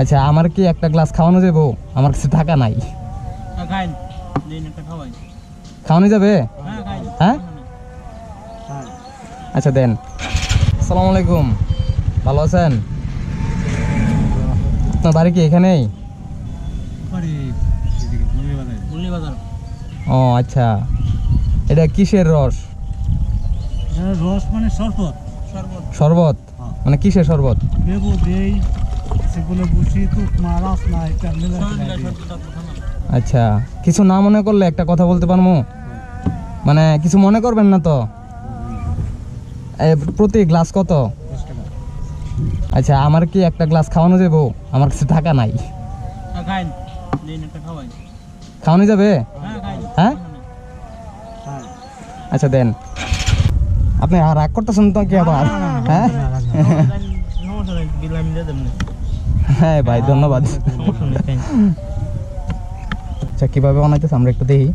আচ্ছা আমার কি একটা গ্লাস খাওয়ানো যাব? আমার কাছে টাকা নাই। খাওয়াই। খাওয়ানো যাবে? হ্যাঁ হ্যাঁ? আচ্ছা দেন। আসসালামু আলাইকুম। ভালো আছেন? আপনার বাড়ি কি এখানেই ও আচ্ছা। এটা কিসের রস? রস মানে শরবত। শরবত। শরবত? হ্যাঁ। মানে কিসের শরবত? লেবু সেগুলো বুঝি মারাস না এটা আচ্ছা কিছু না মনে করলে একটা কথা বলতে পারব মানে কিছু মনে করবেন না তো এ, প্রতি গ্লাস কত আচ্ছা আমার কি একটা গ্লাস খাওয়ানো যাব আমার কাছে টাকা নাই খাওয়ানো যাবে হ্যাঁ হ্যাঁ আচ্ছা দেন আপনি আর রাগ করতেছেন তো কি আবার হ্যাঁ হ্যাঁ ভাই ধন্যবাদ। সমস্যা নেই আচ্ছা কীভাবে বানাইতেছে আমরা একটু দেখি।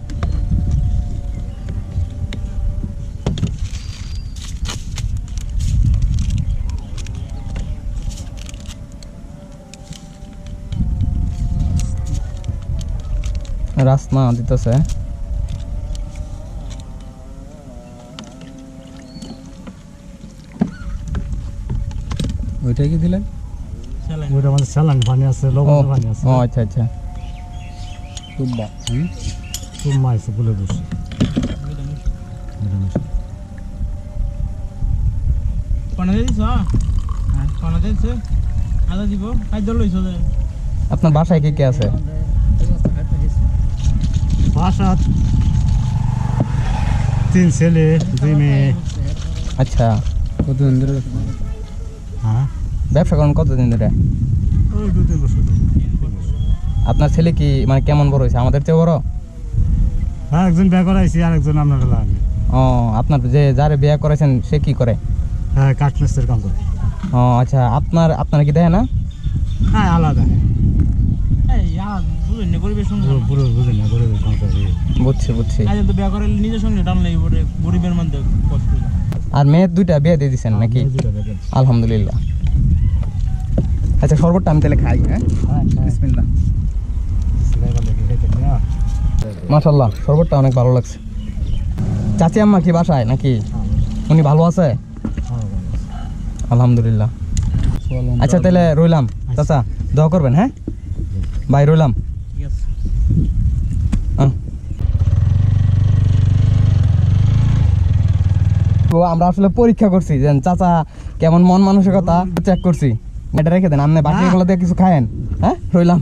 রাসমা দিতেছে। ওইটাই কি দিলেন? ওইটা মানে পানি আছে লবণ পানি আছে। ও আচ্ছা আচ্ছা। টুব্বা হুম? তুম মাইছে বলে হ্যাঁ আপনার বাসায় কি কে আছে? বাসা তিন ছেলে দুই মেয়ে। আচ্ছা। হ্যাঁ? ব্যবসা করেন কতদিন ধরে। আপনার ছেলে কি মানে কেমন বড় হয়েছে? আমাদের চেয়ে বড়? হ্যাঁ একজন বিয়ে করাইছি আর একজন আপনার লাগে ও আপনার যে যারে বিয়ে করেছেন সে কি করে? হ্যাঁ কাঠমিস্ত্রির কাম করে। ও আচ্ছা আপনার আপনার কি দেয় না? হ্যাঁ আলাদা। বুঝছি বুঝছি। আজ তো বিয়া করে নিজের সঙ্গে টান লাগি গরিবের মধ্যে আর মেয়ের দুইটা বিয়ে দিয়ে দিচ্ছেন নাকি? আলহামদুলিল্লাহ। আচ্ছা শরবতটা আমি তাহলে খাই হ্যাঁ? বিসমিল্লাহ। মাশাল্লাহ শরবতটা অনেক ভালো লাগছে। চাচি আম্মা কি বাসায় নাকি? উনি ভালো আছে? আলহামদুলিল্লাহ। আচ্ছা তাহলে রইলাম। চাচা দোয়া করবেন হ্যাঁ? বাই রইলাম। আমরা আসলে পরীক্ষা করছি যে চাচা কেমন মন মানসিকতা চেক করছি। এটা রেখে দেন আপনি বাকি গুলো দিয়ে কিছু খায়েন। হ্যাঁ রইলাম।